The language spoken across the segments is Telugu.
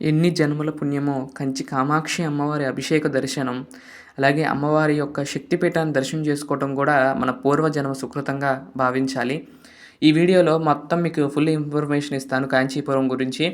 ఎన్ని జన్మల పుణ్యమో కంచి కామాక్షి అమ్మవారి అభిషేక దర్శనం అలాగే అమ్మవారి యొక్క శక్తిపీఠాన్ని దర్శనం చేసుకోవటం కూడా మన పూర్వజన్మ సుకృతంగా భావించాలి. ఈ వీడియోలో మొత్తం మీకు ఫుల్ ఇన్ఫర్మేషన్ ఇస్తాను కాంచీపురం గురించి.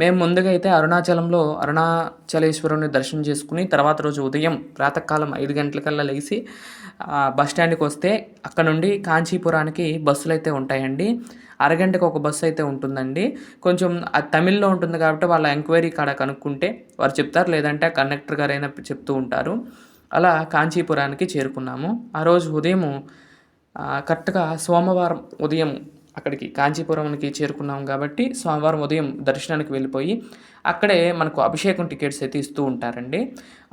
మేము ముందుగా అయితే అరుణాచలంలో అరుణాచలేశ్వరుని దర్శనం చేసుకుని తర్వాత రోజు ఉదయం ప్రాతకాలం ఐదు గంటలకల్లా లేచి బస్ స్టాండ్కి వస్తే అక్కడ నుండి కాంచీపురానికి బస్సులు అయితే ఉంటాయండి. అరగంటకు ఒక బస్సు అయితే ఉంటుందండి. కొంచెం తమిళ్ళో ఉంటుంది కాబట్టి వాళ్ళ ఎంక్వైరీ కాడ కనుక్కుంటే వారు చెప్తారు లేదంటే కండక్టర్ గారైనా చెప్తూ ఉంటారు. అలా కాంచీపురానికి చేరుకున్నాము. ఆ రోజు ఉదయం కరెక్ట్గా సోమవారం ఉదయం అక్కడికి కాంచీపురంకి చేరుకున్నాం కాబట్టి సోమవారం ఉదయం దర్శనానికి వెళ్ళిపోయి అక్కడే మనకు అభిషేకం టికెట్స్ అయితే ఇస్తూ ఉంటారండి.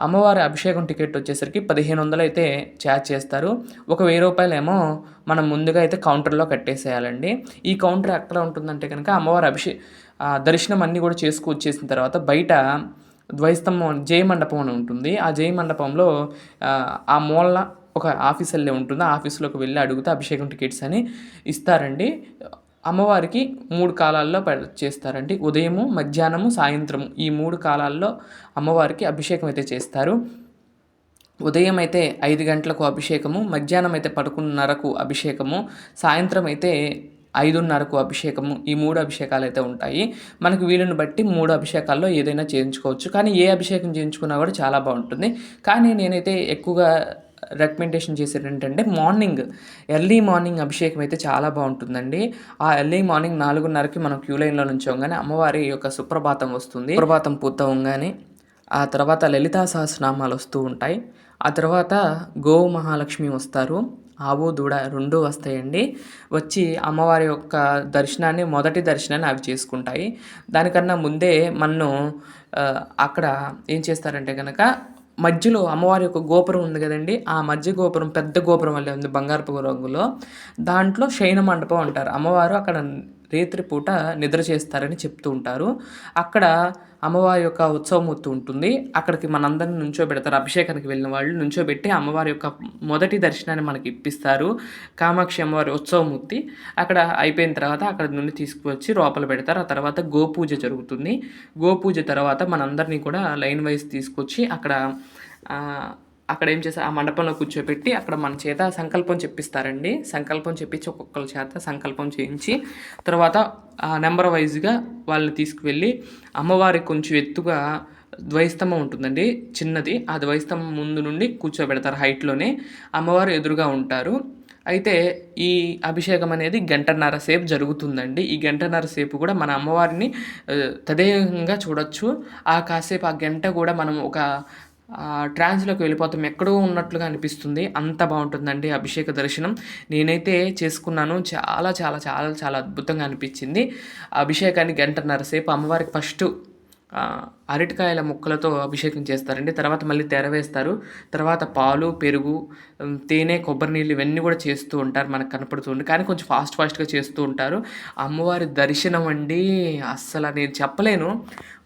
అమ్మవారి అభిషేకం టికెట్ వచ్చేసరికి పదిహేను వందలు అయితే ఛార్జ్ చేస్తారు. ఒక వెయ్యి రూపాయలేమో మనం ముందుగా అయితే కౌంటర్లో కట్టేసేయాలండి. ఈ కౌంటర్ ఎక్కడ ఉంటుందంటే కనుక అమ్మవారి అభిషే దర్శనం అన్నీ కూడా చేసుకు వచ్చేసిన తర్వాత బయట ద్వైస్తంభం జయ మండపం అని ఉంటుంది. ఆ జయ మండపంలో ఆ మూల ఒక ఆఫీసర్లే ఉంటుందో. ఉంటుంది వెళ్ళి అడిగితే అభిషేకం టికెట్స్ అని ఇస్తారండి. అమ్మవారికి మూడు కాలాల్లో చేస్తారండి. ఉదయము మధ్యాహ్నము సాయంత్రము ఈ మూడు కాలాల్లో అమ్మవారికి అభిషేకం అయితే చేస్తారు. ఉదయం అయితే ఐదు గంటలకు అభిషేకము మధ్యాహ్నం అయితే పదకొండున్నరకు అభిషేకము సాయంత్రం అయితే ఐదున్నరకు అభిషేకము ఈ మూడు అభిషేకాలు అయితే ఉంటాయి. మనకు వీలుని బట్టి మూడు అభిషేకాల్లో ఏదైనా చేయించుకోవచ్చు. కానీ ఏ అభిషేకం చేయించుకున్నా కూడా చాలా బాగుంటుంది. కానీ నేనైతే ఎక్కువగా రికమెండేషన్ చేసేది ఏంటంటే మార్నింగ్ ఎర్లీ మార్నింగ్ అభిషేకం అయితే చాలా బాగుంటుందండి. ఆ ఎర్లీ మార్నింగ్ నాలుగున్నరకి మనం క్యూ లైన్లో నుంచోగానే అమ్మవారి యొక్క సుప్రభాతం వస్తుంది. సుప్రభాతం పూర్తవగానే ఆ తర్వాత లలితా సహస్రనామాలు వస్తూ ఉంటాయి. ఆ తర్వాత గో మహాలక్ష్మి వస్తారు. ఆవు దూడ రెండు వస్తాయండి. వచ్చి అమ్మవారి యొక్క దర్శనాన్ని మొదటి దర్శనాన్ని అవి చేసుకుంటాయి. దానికన్నా ముందే మన్ను అక్కడ ఏం చేస్తారంటే కనుక మధ్యలో అమ్మవారి యొక్క గోపురం ఉంది కదండి ఆ మధ్య గోపురం పెద్ద గోపురం వల్లే ఉంది బంగారపు రంగులో. దాంట్లో శయన మండపం అంటారు. అమ్మవారు అక్కడ రేత్రి పూట నిద్ర చేస్తారని చెప్తూ ఉంటారు. అక్కడ అమ్మవారి యొక్క ఉత్సవమూర్తి ఉంటుంది. అక్కడికి మనందరిని నుంచోబెడతారు. అభిషేకానికి వెళ్ళిన వాళ్ళు నుంచోబెట్టి అమ్మవారి యొక్క మొదటి దర్శనాన్ని మనకి ఇప్పిస్తారు. కామాక్షి అమ్మవారి ఉత్సవమూర్తి అక్కడ అయిపోయిన తర్వాత అక్కడ నుండి తీసుకువచ్చి లోపల పెడతారు. ఆ తర్వాత గోపూజ జరుగుతుంది. గోపూజ తర్వాత మనందరినీ కూడా లైన్ వైజ్ తీసుకొచ్చి అక్కడ అక్కడ ఏం చేస్తారు? ఆ మండపంలో కూర్చోబెట్టి అక్కడ మన చేత సంకల్పం చెప్పిస్తారండి. సంకల్పం చెప్పించి ఒక్కొక్కరి చేత సంకల్పం చేయించి తర్వాత ఆ నెంబర్ వైజ్గా వాళ్ళని తీసుకువెళ్ళి అమ్మవారికి కొంచెం ఎత్తుగా ద్వైస్తంభం ఉంటుందండి. చిన్నది. ఆ ద్వైస్తంభం ముందు నుండి కూర్చోబెడతారు హైట్లోనే అమ్మవారు ఎదురుగా ఉంటారు. అయితే ఈ అభిషేకం అనేది గంటన్నర సేపు జరుగుతుందండి. ఈ గంటన్నర సేపు కూడా మన అమ్మవారిని తదేకంగా చూడొచ్చు. ఆ కాసేపు ఆ గంట కూడా మనం ఒక ట్రాన్స్లోకి వెళ్ళిపోతాం. ఎక్కడో ఉన్నట్లుగా అనిపిస్తుంది. అంత బాగుంటుందండి అభిషేక దర్శనం. నేనైతే చేసుకున్నాను. చాలా చాలా చాలా చాలా అద్భుతంగా అనిపించింది. అభిషేకాన్ని గంటన్నర సేపు అమ్మవారికి ఫస్ట్ అరటికాయల ముక్కలతో అభిషేకం చేస్తారండి. తర్వాత మళ్ళీ తెర వేస్తారు. తర్వాత పాలు పెరుగు తేనె కొబ్బరి నీళ్ళు ఇవన్నీ కూడా చేస్తూ ఉంటారు. మనకు కనపడుతుంది కానీ కొంచెం ఫాస్ట్ ఫాస్ట్గా చేస్తూ ఉంటారు. అమ్మవారి దర్శనం అండి. అస్సలు నేను చెప్పలేను.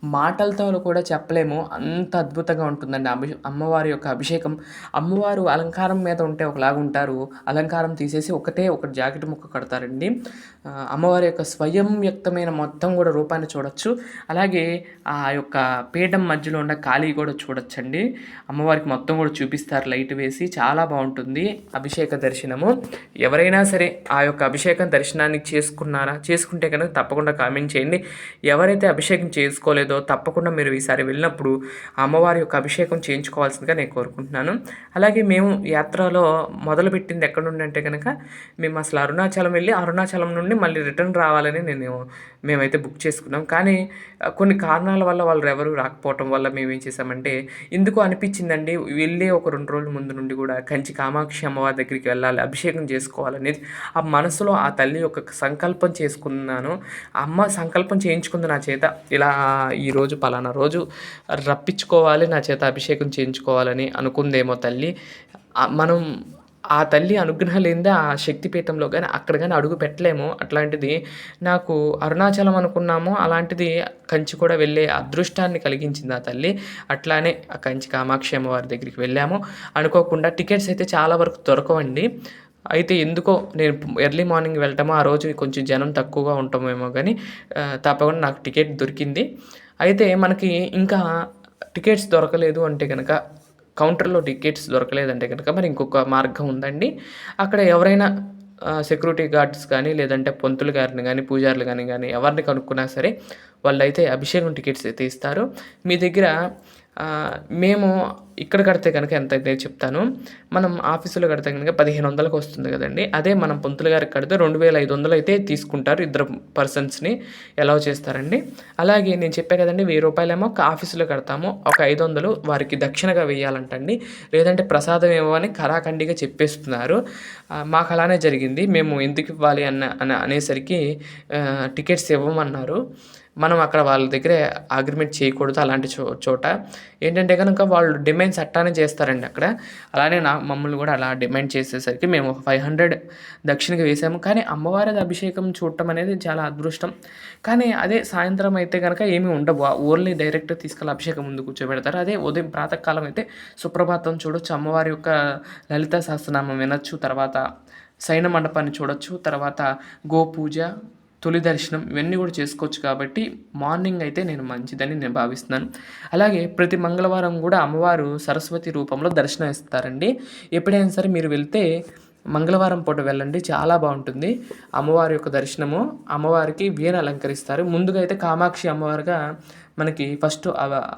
మాటలతో కూడా చెప్పలేము. అంత అద్భుతంగా ఉంటుందండి అభి అమ్మవారి యొక్క అభిషేకం. అమ్మవారు అలంకారం మీద ఉంటే ఒకలాగా ఉంటారు. అలంకారం తీసేసి ఒకటే ఒక జాకెట్ ముక్క కడతారండి. అమ్మవారి యొక్క స్వయం వ్యక్తమైన మొత్తం కూడా రూపాన్ని చూడొచ్చు. అలాగే ఆ యొక్క పీఠం మధ్యలో ఉన్న ఖాళీ కూడా చూడొచ్చండి. అమ్మవారికి మొత్తం కూడా చూపిస్తారు లైట్ వేసి. చాలా బాగుంటుంది అభిషేక దర్శనము. ఎవరైనా సరే ఆ యొక్క అభిషేకం దర్శనానికి చేసుకున్నారా? చేసుకుంటే కనుక తప్పకుండా కామెంట్ చేయండి. ఎవరైతే అభిషేకం చేసుకోలేదో తప్పకుండా మీరు ఈసారి వెళ్ళినప్పుడు అమ్మవారి యొక్క అభిషేకం చేయించుకోవాల్సిందిగా నేను కోరుకుంటున్నాను. అలాగే మేము యాత్రలో మొదలుపెట్టింది ఎక్కడ నుండి అంటే కనుక మేము అసలు అరుణాచలం వెళ్ళి అరుణాచలం నుండి మళ్ళీ రిటర్న్ రావాలని నేను మేమైతే బుక్ చేసుకున్నాం. కానీ కొన్ని కారణాల వల్ల వాళ్ళు ఎవరు రాకపోవటం వల్ల మేము ఏం చేసామంటే ఎందుకు అనిపించిందండి వెళ్ళే ఒక రెండు రోజుల ముందు నుండి కూడా కంచి కామాక్షి అమ్మవారి దగ్గరికి వెళ్ళాలి అభిషేకం చేసుకోవాలనేది. ఆ మనసులో ఆ తల్లి యొక్క సంకల్పం చేసుకున్నాను. అమ్మ సంకల్పం చేయించుకుంది నా చేత. ఇలా ఈరోజు పలానా రోజు రప్పించుకోవాలి నా చేత అభిషేకం చేయించుకోవాలని అనుకుందేమో తల్లి. మనం ఆ తల్లి అనుగ్రహం లేనిదే ఆ శక్తిపీఠంలో కానీ అక్కడ కానీ అడుగు పెట్టలేము. అట్లాంటిది నాకు అరుణాచలం అనుకున్నాము. అలాంటిది కంచి కూడా వెళ్ళే అదృష్టాన్ని కలిగించింది ఆ తల్లి. అట్లానే ఆ కంచి కామాక్షి అమ్మవారి దగ్గరికి వెళ్ళాము. అనుకోకుండా టికెట్స్ అయితే చాలా వరకు దొరకవండి. అయితే ఎందుకో నేను ఎర్లీ మార్నింగ్ వెళ్ళటమో ఆ రోజు కొంచెం జనం తక్కువగా ఉంటామేమో కానీ తప్పకుండా నాకు టికెట్ దొరికింది. అయితే మనకి ఇంకా టికెట్స్ దొరకలేదు అంటే కనుక కౌంటర్లో టికెట్స్ దొరకలేదంటే కనుక మరి ఇంకొక మార్గం ఉందండి. అక్కడ ఎవరైనా సెక్యూరిటీ గార్డ్స్ కానీ లేదంటే పంతులు గారిని కానీ పూజారులు కానీ కానీ ఎవరిని కనుక్కున్నా సరే వాళ్ళైతే అభిషేకం టికెట్స్ అయితే ఇస్తారు మీ దగ్గర మేము ఇక్కడ కడితే కనుక ఎంత అయితే చెప్తాను మనం ఆఫీసులో కడితే కనుక పదిహేను వందలకు వస్తుంది కదండి. అదే మనం పంతులు గారికి కడితే రెండు వేల ఐదు వందలు అయితే తీసుకుంటారు ఇద్దరు పర్సన్స్ని ఎలా చేస్తారండి? అలాగే నేను చెప్పా కదండి వెయ్యి రూపాయలేమో ఒక ఆఫీసులో కడతాము ఒక ఐదు వందలు వారికి దక్షిణగా వేయాలంటండి. లేదంటే ప్రసాదం ఏమో అని కరాఖండిగా చెప్పేస్తున్నారు. మాకు అలానే జరిగింది. మేము ఎందుకు ఇవ్వాలి అన్న అనేసరికి టికెట్స్ ఇవ్వమన్నారు. మనం అక్కడ వాళ్ళ దగ్గర అగ్రిమెంట్ చేయకూడదు అలాంటి చో చోట. ఏంటంటే కనుక వాళ్ళు డిమాండ్స్ అట్టానే చేస్తారండి అక్కడ. అలానే నా మమ్మల్ని కూడా అలా డిమాండ్ చేసేసరికి మేము ఒక ఫైవ్ హండ్రెడ్ దక్షిణకి వేసాము. కానీ అమ్మవారి అభిషేకం చూడటం అనేది చాలా అదృష్టం. కానీ అదే సాయంత్రం అయితే కనుక ఏమీ ఉండవు. ఓన్లీ డైరెక్ట్ తీసుకెళ్ళి అభిషేకం ముందు కూర్చోబెడతారు. అదే ఉదయం ప్రాతకాలం అయితే సుప్రభాతం చూడొచ్చు. అమ్మవారి యొక్క లలిత సహస్రనామం వినొచ్చు. తర్వాత శయన మండపాన్ని చూడొచ్చు. తర్వాత గోపూజ తొలి దర్శనం ఇవన్నీ కూడా చేసుకోవచ్చు కాబట్టి మార్నింగ్ అయితే నేను మంచిదని నేను భావిస్తున్నాను. అలాగే ప్రతి మంగళవారం కూడా అమ్మవారు సరస్వతి రూపంలో దర్శనం ఇస్తారండి. ఎప్పుడైనా సరే మీరు వెళ్తే మంగళవారం పూట వెళ్ళండి చాలా బాగుంటుంది. అమ్మవారి యొక్క దర్శనము అమ్మవారికి వీణ అలంకరిస్తారు. ముందుగా అయితే కామాక్షి అమ్మవారుగా మనకి ఫస్ట్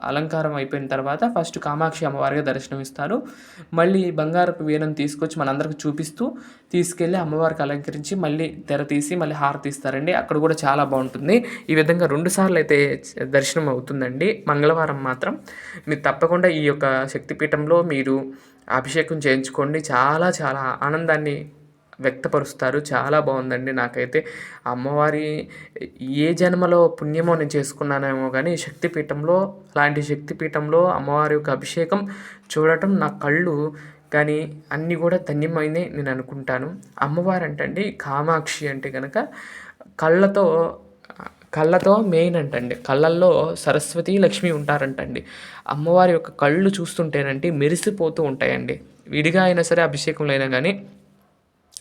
అలంకారం అయిపోయిన తర్వాత ఫస్ట్ కామాక్షి అమ్మవారిగా దర్శనం ఇస్తారు మళ్ళీ బంగారపు వీణను తీసుకొచ్చి మనందరికి చూపిస్తూ తీసుకెళ్ళి అమ్మవారికి అలంకరించి మళ్ళీ తెర తీసి మళ్ళీ హారతి ఇస్తారండి. అక్కడ కూడా చాలా బాగుంటుంది. ఈ విధంగా రెండు సార్లు అయితే దర్శనం అవుతుందండి. మంగళవారం మాత్రం మీరు తప్పకుండా ఈ యొక్క శక్తిపీఠంలో మీరు అభిషేకం చేయించుకోండి. చాలా చాలా ఆనందాన్ని వ్యక్తపరుస్తారు. చాలా బాగుందండి నాకైతే. అమ్మవారి ఏ జన్మలో పుణ్యమో నేను చేసుకున్నానేమో కానీ శక్తిపీఠంలో అలాంటి శక్తిపీఠంలో అమ్మవారి యొక్క అభిషేకం చూడటం నా కళ్ళు కానీ అన్నీ కూడా ధన్యమైనవి నేను అనుకుంటాను. అమ్మవారు అంటే కామాక్షి అంటే కనుక కళ్ళతో కళ్ళతో మెయిన్ అంటండి. కళ్ళల్లో సరస్వతి లక్ష్మి ఉంటారంటండి. అమ్మవారి యొక్క కళ్ళు చూస్తుంటేనంటే మెరిసిపోతూ ఉంటాయండి. విడిగా అయినా సరే అభిషేకంలో అయినా కానీ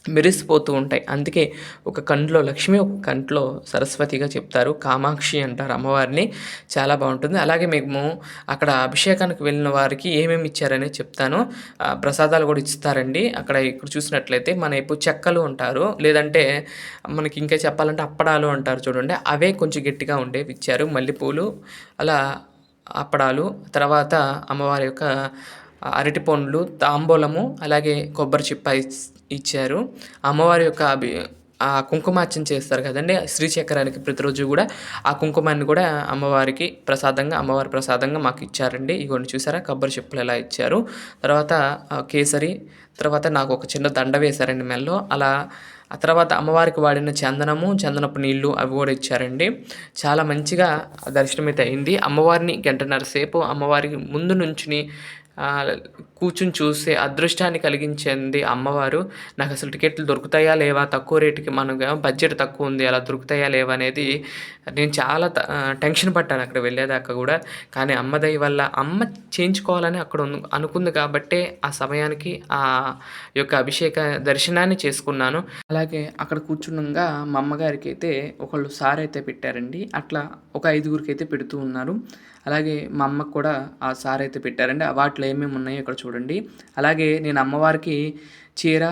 మెరిసిపోతూ ఉంటాయి. అందుకే ఒక కంట్లో లక్ష్మి ఒక కంట్లో సరస్వతిగా చెప్తారు. కామాక్షి అంటారు అమ్మవారిని. చాలా బాగుంటుంది. అలాగే మేము అక్కడ అభిషేకానికి వెళ్ళిన వారికి ఏమేమి ఇచ్చారని చెప్తాను. ప్రసాదాలు కూడా ఇస్తారండి. అక్కడ ఇక్కడ చూసినట్లయితే మన ఇప్పుడు చెక్కలు ఉంటారు లేదంటే మనకి ఇంకా చెప్పాలంటే అప్పడాలు అంటారు చూడండి. అవే కొంచెం గట్టిగా ఉండేవి ఇచ్చారు. మల్లెపూలు అలా అప్పడాలు తర్వాత అమ్మవారి యొక్క అరటి పండ్లు తాంబూలము అలాగే కొబ్బరి చిప్ప ఇచ్చారు. అమ్మవారి యొక్క అభి ఆ కుంకుమార్చన చేస్తారు కదండి శ్రీచక్రానికి ప్రతిరోజు కూడా ఆ కుంకుమాన్ని కూడా అమ్మవారికి ప్రసాదంగా అమ్మవారి ప్రసాదంగా మాకు ఇచ్చారండి. ఇగోండి చూసారా కొబ్బరి చెప్పులు ఎలా ఇచ్చారు. తర్వాత కేసరి తర్వాత నాకు ఒక చిన్న దండ వేశారండి మెల్లో. అలా ఆ తర్వాత అమ్మవారికి వాడిన చందనము చందనపు నీళ్ళు అవి కూడా ఇచ్చారండి. చాలా మంచిగా దర్శనమైతే అయింది. అమ్మవారిని గంటన్నర సేపు అమ్మవారికి ముందు నుంచుని కూర్చుని చూసే అదృష్టాన్ని కలిగించింది అమ్మవారు. నాకు అసలు టికెట్లు దొరుకుతాయా లేవా? తక్కువ రేటుకి మనకు బడ్జెట్ తక్కువ ఉంది అలా దొరుకుతాయా లేవా అనేది నేను చాలా టెన్షన్ పట్టాను అక్కడ వెళ్ళేదాకా కూడా. కానీ అమ్మ దయ వల్ల అమ్మ చేయించుకోవాలని అక్కడ అనుకుంది కాబట్టే ఆ సమయానికి ఆ యొక్క అభిషేక దర్శనాన్ని చేసుకున్నాను. అలాగే అక్కడ కూర్చుండగా మా అమ్మగారికి అయితే ఒకళ్ళు సార్ అయితే పెట్టారండి. అట్లా ఒక ఐదుగురికి అయితే పెడుతూ ఉన్నారు. అలాగే మా అమ్మకు కూడా ఆ సార్ అయితే పెట్టారండి. ఆ వాటిలో ఏమేమి ఉన్నాయో ఇక్కడ చూడండి. అలాగే నేను అమ్మవారికి చీర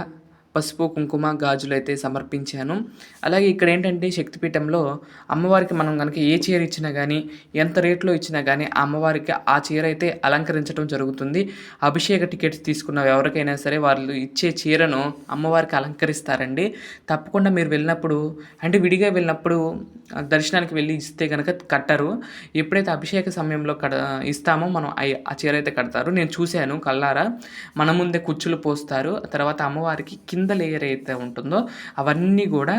పసుపు కుంకుమ గాజులు అయితే సమర్పించాను. అలాగే ఇక్కడ ఏంటంటే శక్తిపీఠంలో అమ్మవారికి మనం కనుక ఏ చీర ఇచ్చినా కానీ ఎంత రేట్లో ఇచ్చినా కానీ ఆ అమ్మవారికి ఆ చీర అయితే అలంకరించడం జరుగుతుంది. అభిషేక టికెట్స్ తీసుకున్న ఎవరికైనా సరే వాళ్ళు ఇచ్చే చీరను అమ్మవారికి అలంకరిస్తారండి. తప్పకుండా మీరు వెళ్ళినప్పుడు అంటే విడిగా వెళ్ళినప్పుడు దర్శనానికి వెళ్ళి ఇస్తే కనుక కట్టరు. ఎప్పుడైతే అభిషేక సమయంలో కడ ఇస్తామో మనం ఆ- ఆ చీర అయితే కడతారు. నేను చూశాను కల్లారా మన ముందే కుచ్చులు పోస్తారు. తర్వాత అమ్మవారికి కింద లేయర్ అయితే ఉంటుందో అవన్నీ కూడా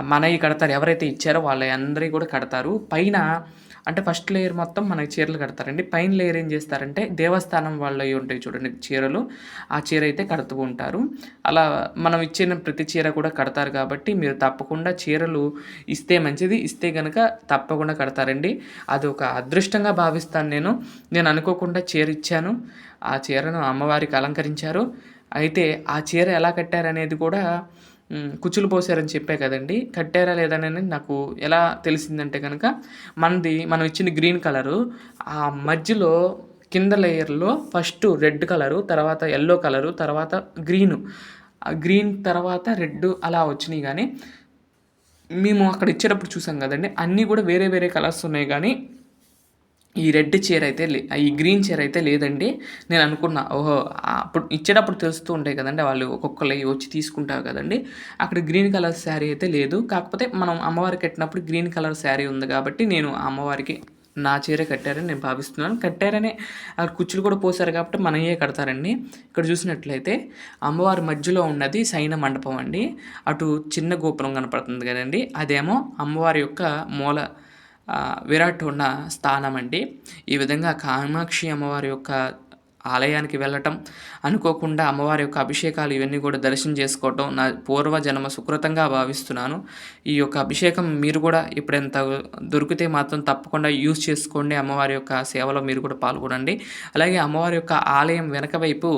మనవి కడతారు. ఎవరైతే ఇచ్చారో వాళ్ళ అందరివి కూడా కడతారు. పైన అంటే ఫస్ట్ లేయర్ మొత్తం మనకి చీరలు కడతారండి. పైన లేయర్ ఏం చేస్తారంటే దేవస్థానం వాళ్ళవి ఉంటాయి చూడండి చీరలు. ఆ చీర అయితే కడుతూ ఉంటారు. అలా మనం ఇచ్చిన ప్రతి చీర కూడా కడతారు కాబట్టి మీరు తప్పకుండా చీరలు ఇస్తే మంచిది ఇస్తే కనుక తప్పకుండా కడతారండి. అది ఒక అదృష్టంగా భావిస్తాను నేను. నేను అనుకోకుండా చీర ఇచ్చాను. ఆ చీరను అమ్మవారికి అలంకరించారు. అయితే ఆ చీర ఎలా కట్టారనేది కూడా కుచ్చులు పోసారని చెప్పే కదండి కట్టారా లేదా అనేది నాకు ఎలా తెలిసిందంటే కనుక మనది మనం ఇచ్చిన గ్రీన్ కలరు. ఆ మధ్యలో కింద లేయర్‌లో ఫస్ట్ రెడ్ కలరు, తర్వాత ఎల్లో కలరు, తర్వాత గ్రీను. ఆ గ్రీన్ తర్వాత రెడ్ అలా వచ్చినాయి కానీ మేము అక్కడ ఇచ్చేటప్పుడు చూసాం కదండి అన్నీ కూడా వేరే వేరే కలర్స్ ఉన్నాయి కానీ ఈ రెడ్ చీర అయితే లే ఈ గ్రీన్ చీర అయితే లేదండి. నేను అనుకున్నా ఓహో! అప్పుడు ఇచ్చేటప్పుడు తెలుస్తూ ఉంటాయి కదండి వాళ్ళు ఒక్కొక్కరు వచ్చి తీసుకుంటారు కదండి అక్కడ గ్రీన్ కలర్ శారీ అయితే లేదు. కాకపోతే మనం అమ్మవారికి కట్టినప్పుడు గ్రీన్ కలర్ శారీ ఉంది కాబట్టి నేను అమ్మవారికి నా చీర కట్టారని నేను భావిస్తున్నాను. కట్టారనే అక్కడ కుచ్చులు కూడా పోసారు కాబట్టి మనయే కడతారండి. ఇక్కడ చూసినట్లయితే అమ్మవారి మధ్యలో ఉన్నది సైన మండపం అండి. అటు చిన్న గోపురం కనపడుతుంది కదండీ! అదేమో అమ్మవారి యొక్క మూల విరాట్ ఉన్న స్థానం అండి. ఈ విధంగా కామాక్షి అమ్మవారి యొక్క ఆలయానికి వెళ్ళటం, అనుకోకుండా అమ్మవారి యొక్క అభిషేకాలు ఇవన్నీ కూడా దర్శనం చేసుకోవటం నా పూర్వజన్మ సుకృతంగా భావిస్తున్నాను. ఈ యొక్క అభిషేకం మీరు కూడా ఇప్పుడెంత దొరికితే మాత్రం తప్పకుండా యూజ్ చేసుకోండి. అమ్మవారి యొక్క సేవలో మీరు కూడా పాల్గొనండి. అలాగే అమ్మవారి యొక్క ఆలయం వెనక వైపు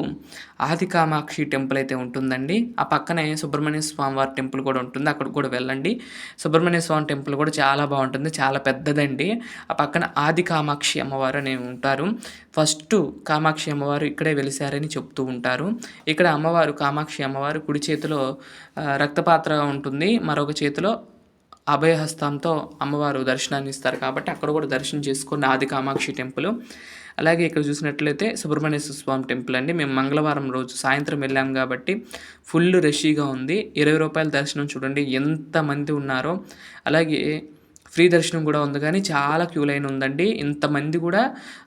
ఆది కామాక్షి టెంపుల్ అయితే ఉంటుందండి. ఆ పక్కనే సుబ్రహ్మణ్య స్వామివారి టెంపుల్ కూడా ఉంటుంది. అక్కడికి కూడా వెళ్ళండి. సుబ్రహ్మణ్య స్వామి టెంపుల్ కూడా చాలా బాగుంటుంది చాలా పెద్దదండి. ఆ పక్కన ఆది కామాక్షి అమ్మవారు అని ఉంటారు. ఫస్ట్ కామాక్షి అమ్మవారు ఇక్కడే వెలిసారని చెప్తూ ఉంటారు. ఇక్కడ అమ్మవారు కామాక్షి అమ్మవారు కుడి చేతిలో రక్తపాత్ర ఉంటుంది. మరొక చేతిలో అభయహస్తంతో అమ్మవారు దర్శనాన్ని ఇస్తారు కాబట్టి అక్కడ కూడా దర్శనం చేసుకున్న ఆది కామాక్షి టెంపుల్. అలాగే ఇక్కడ చూసినట్లయితే సుబ్రహ్మణ్యేశ్వర స్వామి టెంపుల్ అండి. మేము మంగళవారం రోజు సాయంత్రం వెళ్ళాం కాబట్టి ఫుల్ రషీగా ఉంది. ఇరవై రూపాయల దర్శనం చూడండి ఎంతమంది ఉన్నారో. అలాగే ఫ్రీ దర్శనం కూడా ఉంది కానీ చాలా క్యూ లైన్ ఉందండి. ఇంతమంది కూడా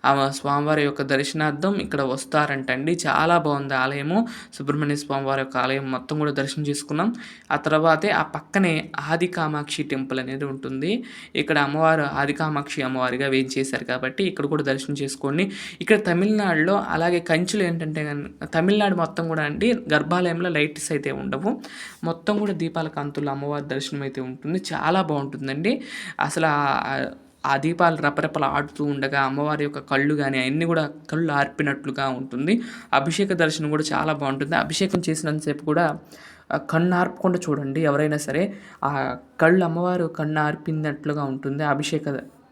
ఆ స్వామివారి యొక్క దర్శనార్థం ఇక్కడ వస్తారంటండి. చాలా బాగుంది ఆలయము. సుబ్రహ్మణ్య స్వామివారి యొక్క ఆలయం మొత్తం కూడా దర్శనం చేసుకున్నాం. ఆ తర్వాతే ఆ పక్కనే ఆది కామాక్షి టెంపుల్ అనేది ఉంటుంది. ఇక్కడ అమ్మవారు ఆది కామాక్షి అమ్మవారిగా వేయించేశారు కాబట్టి ఇక్కడ కూడా దర్శనం చేసుకోండి. ఇక్కడ తమిళనాడులో అలాగే కంచులు ఏంటంటే తమిళనాడు మొత్తం కూడా అండి గర్భాలయంలో లైట్స్ అయితే ఉండవు. మొత్తం కూడా దీపాల కాంతుల్లో అమ్మవారి దర్శనం అయితే ఉంటుంది. చాలా బాగుంటుందండి అసలు ఆ దీపాలు రెపరెపలాడుతూ ఉండగా అమ్మవారి యొక్క కళ్ళు కానీ అవన్నీ కూడా కళ్ళు ఆర్పినట్లుగా ఉంటుంది. అభిషేక దర్శనం కూడా చాలా బాగుంటుంది అభిషేకం చేసినంతసేపు కూడా కన్ను ఆర్పకుండా చూడండి ఎవరైనా సరే. ఆ కళ్ళు అమ్మవారు కన్ను ఆర్పినట్లుగా ఉంటుంది అభిషేక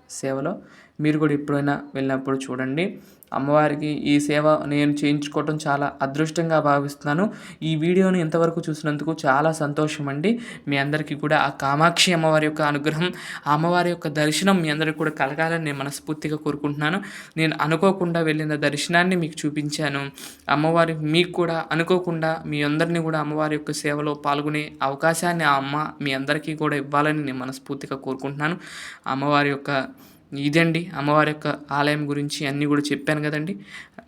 సేవలో. మీరు కూడా ఎప్పుడైనా వెళ్ళినప్పుడు చూడండి. అమ్మవారికి ఈ సేవ నేను చేయించుకోవటం చాలా అదృష్టంగా భావిస్తున్నాను. ఈ వీడియోని ఇంతవరకు చూసినందుకు చాలా సంతోషం అండి. మీ అందరికీ కూడా ఆ కామాక్షి అమ్మవారి యొక్క అనుగ్రహం, ఆ అమ్మవారి యొక్క దర్శనం మీ అందరికి కూడా కలగాలని నేను మనస్ఫూర్తిగా కోరుకుంటున్నాను. నేను అనుకోకుండా వెళ్ళిన దర్శనాన్ని మీకు చూపించాను. అమ్మవారి మీకు కూడా అనుకోకుండా మీ అందరిని కూడా అమ్మవారి యొక్క సేవలో పాల్గొనే అవకాశాన్ని ఆ అమ్మ మీ అందరికీ కూడా ఇవ్వాలని నేను మనస్ఫూర్తిగా కోరుకుంటున్నాను. అమ్మవారి యొక్క ఇదండి అమ్మవారి యొక్క ఆలయం గురించి అన్నీ కూడా చెప్పాను కదండి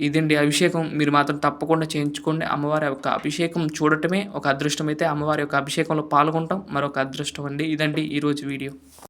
ఇదండి అభిషేకం మీరు మాత్రం తప్పకుండా చేయించుకోండి. అమ్మవారి యొక్క అభిషేకం చూడటమే ఒక అదృష్టం అయితే అమ్మవారి యొక్క అభిషేకంలో పాల్గొనటం మరొక అదృష్టం అండి. ఇదండి ఈరోజు వీడియో.